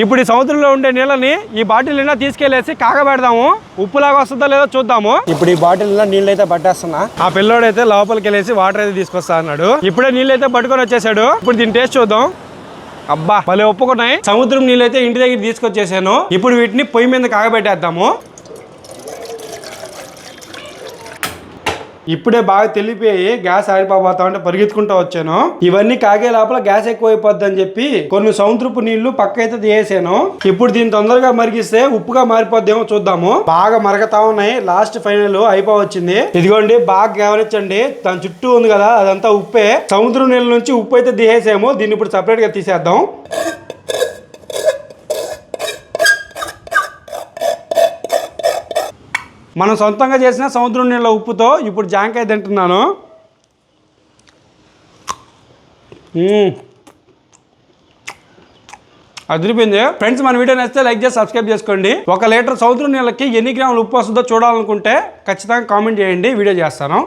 ఇప్పుడు ఈ సముద్రంలో ఉండే నీళ్ళని ఈ బాటిల్ నిండా తీసుకెళ్ళేసి కాగబెడదాము. ఉప్పులాగా వస్తుందో లేదో చూద్దాము. ఇప్పుడు ఈ బాటిల్ నీళ్ళు అయితే పట్టేస్తున్నా. ఆ పిల్లోడు అయితే లోపలికి వెళ్ళేసి వాటర్ అయితే తీసుకొస్తా అన్నాడు. ఇప్పుడే నీళ్ళు అయితే పట్టుకొని వచ్చేసాడు. ఇప్పుడు దీని టేస్ట్ చూద్దాం. అబ్బా భలే ఒప్పుకున్నాయి. సముద్రం నీళ్ళు అయితే ఇంటి దగ్గర తీసుకొచ్చేసాను. ఇప్పుడు వీటిని పొయ్యి మీద కాగబెట్టేద్దాము. ఇప్పుడే బాగా తెలిపోయి గ్యాస్ ఆరిపోతా ఉంటే పరిగెత్తుకుంటూ వచ్చాను. ఇవన్నీ కాగే లోపల గ్యాస్ ఎక్కువైపోద్ది అని చెప్పి కొన్ని సముద్రపు నీళ్ళు పక్క అయితే తీసేసాను. ఇప్పుడు దీన్ని తొందరగా మరిగిస్తే ఉప్పుగా మారిపోద్దేమో చూద్దాము. బాగా మరగతా ఉన్నాయి. లాస్ట్ ఫైనల్ అయిపోవచ్చింది. ఇదిగోండి బాగా గమనించండి. దాని చుట్టూ ఉంది కదా అదంతా ఉప్పే. సముద్రం నీళ్ళ నుంచి ఉప్పు అయితే తీసేసాము. దీన్ని ఇప్పుడు సపరేట్గా తీసేద్దాం. మనం సొంతంగా చేసిన సముద్రం నీళ్ళ ఉప్పుతో ఇప్పుడు జాంకాయ తింటున్నాను. అదిరిపోయింది. ఫ్రెండ్స్ మన వీడియో నచ్చితే లైక్ చేసి సబ్స్క్రైబ్ చేసుకోండి. ఒక లీటర్ సముద్రం నీళ్ళకి ఎన్ని గ్రాములు ఉప్పు వస్తుందో చూడాలనుకుంటే ఖచ్చితంగా కామెంట్ చేయండి. వీడియో చేస్తాను.